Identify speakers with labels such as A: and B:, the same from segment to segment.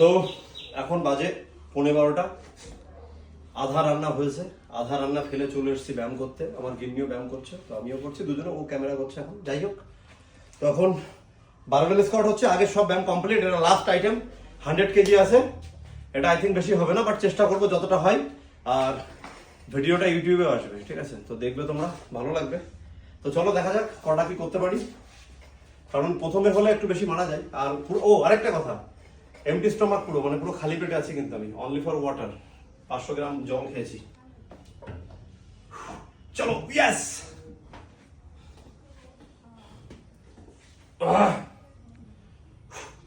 A: তো এখন বাজে পনেরো বারোটা। আধা রান্না হয়েছে, আধা রান্না ফেলে চলে এসেছি ব্যায়াম করতে। আমার গিন্নিও ব্যায়াম করছে, তো আমিও করছি, দুজনে ও ক্যামেরা করছে এখন। যাই হোক, তো এখন বারবেল স্কোয়াট হচ্ছে, আগে সব ব্যায়াম কমপ্লিট এটা লাস্ট আইটেম হান্ড্রেড কেজি আছে, এটা আই থিঙ্ক বেশি হবে না বাট চেষ্টা করব যতটা হয়। আর ভিডিওটা ইউটিউবে আসবে, ঠিক আছে? তো দেখবে তোমরা, ভালো লাগবে। তো চলো দেখা যাক কটা কি করতে পারি। কারণ প্রথমে হলে একটু বেশি মারা যায়। আর ও, আরেকটা কথা। এমটি স্টমাক পুরো মানে পুরো খালি পেটে আছি কিন্তু আমি। অনলি ফর ওয়াটার পাঁচশো গ্রাম জল খেয়েছি। চলো ইয়েস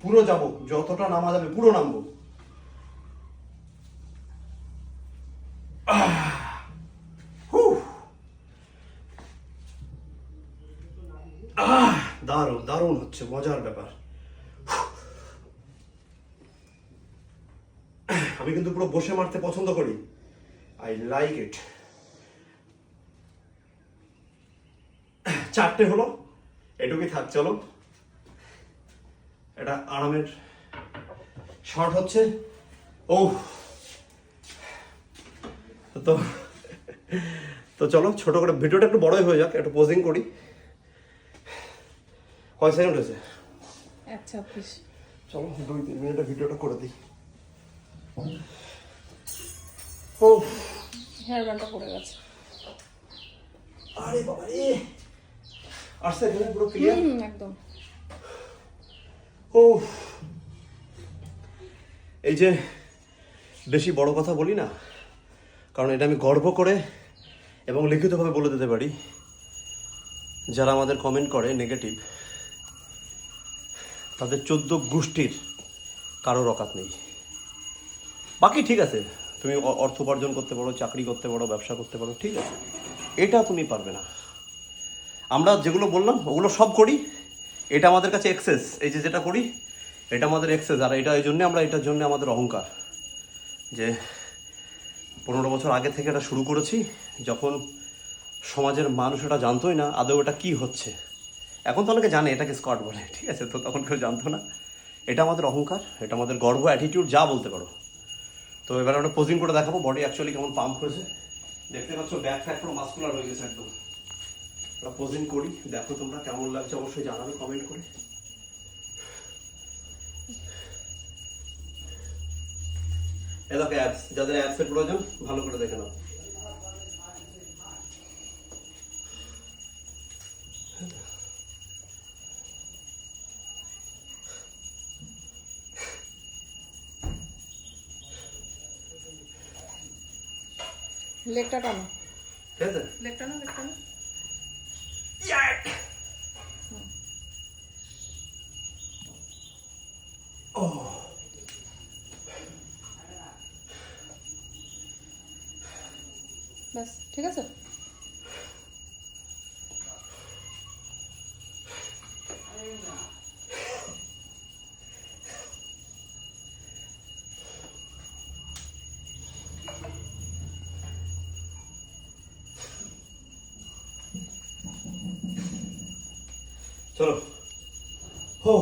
A: পুরো যাব, যতটা নামা যাবে, পুরো নামবো! দারুণ দারুণ হচ্ছে, মজার ব্যাপার। আমি কিন্তু পুরো বসে মারতে পছন্দ করি। আই লাইক ইট চারটে হলো। এটুকুই থাক চলো। এটা আরামের শর্ট হচ্ছে। ও তো তো চলো ছোট করে ভিডিওটা একটু বড়ই হয়ে যাক একটু পোজিং করি। কয় সেকেন্ড হয়েছে?
B: ছাব্বিশ।
A: চলো দুই তিন মিনিটের ভিডিওটা করে দিই। ও
B: হেয়ার ব্যান্ডটা পড়ে গেছে।
A: আরে বাবা রে। পুরো ক্লিয়ার
B: একদম।
A: ও এই যে বেশি বড় কথা বলি না কারণ এটা আমি গর্ব করে এবং লিখিতভাবে বলে দিতে পারি। যারা আমাদের কমেন্ট করে নেগেটিভ তাদের চোদ্দ গোষ্ঠীর কারোর অকাত নেই। বাকি ঠিক আছে। তুমি অর্থ উপার্জন করতে পারো, চাকরি করতে পারো, ব্যবসা করতে পারো, ঠিক আছে। এটা তুমি পারবে না। আমরা যেগুলো বললাম, ওগুলো সব করি। এটা আমাদের কাছে এক্সেস এই যে যেটা করি, এটা আমাদের এক্সেস আর এটা এই জন্য আমরা, এটার জন্য আমাদের অহংকার। যে পনেরো বছর আগে থেকে এটা শুরু করেছি, যখন সমাজের মানুষ এটা জানতোই না, আদৌ এটা কি হচ্ছে। এখন তো অনেকে জানে, এটাকে স্কট বলে, ঠিক আছে? তো তখন কেউ জানতো না। এটা আমাদের অহংকার, এটা আমাদের গর্ব অ্যাটিটিউড যা বলতে পারো। তো এবার আমরা পোজিং করে দেখাবো বডি অ্যাকচুয়ালি কেমন পাম্প হয়েছে। দেখতে পাচ্ছ ব্যাক ফ্যাট পুরো মাস্কুলার হয়ে গেছে একদম। আমরা পোজিং করি, দেখো তোমরা কেমন লাগছে, অবশ্যই জানাবে কমেন্ট করে। এ দেখো অ্যাপস যাদের অ্যাপসের প্রয়োজন, ভালো করে দেখে নাও।
B: লেগটা টানো।
A: ঠিক আছে
B: লেগ টানো লেগ টানো ব্যাস ঠিক আছে?
A: চলো হো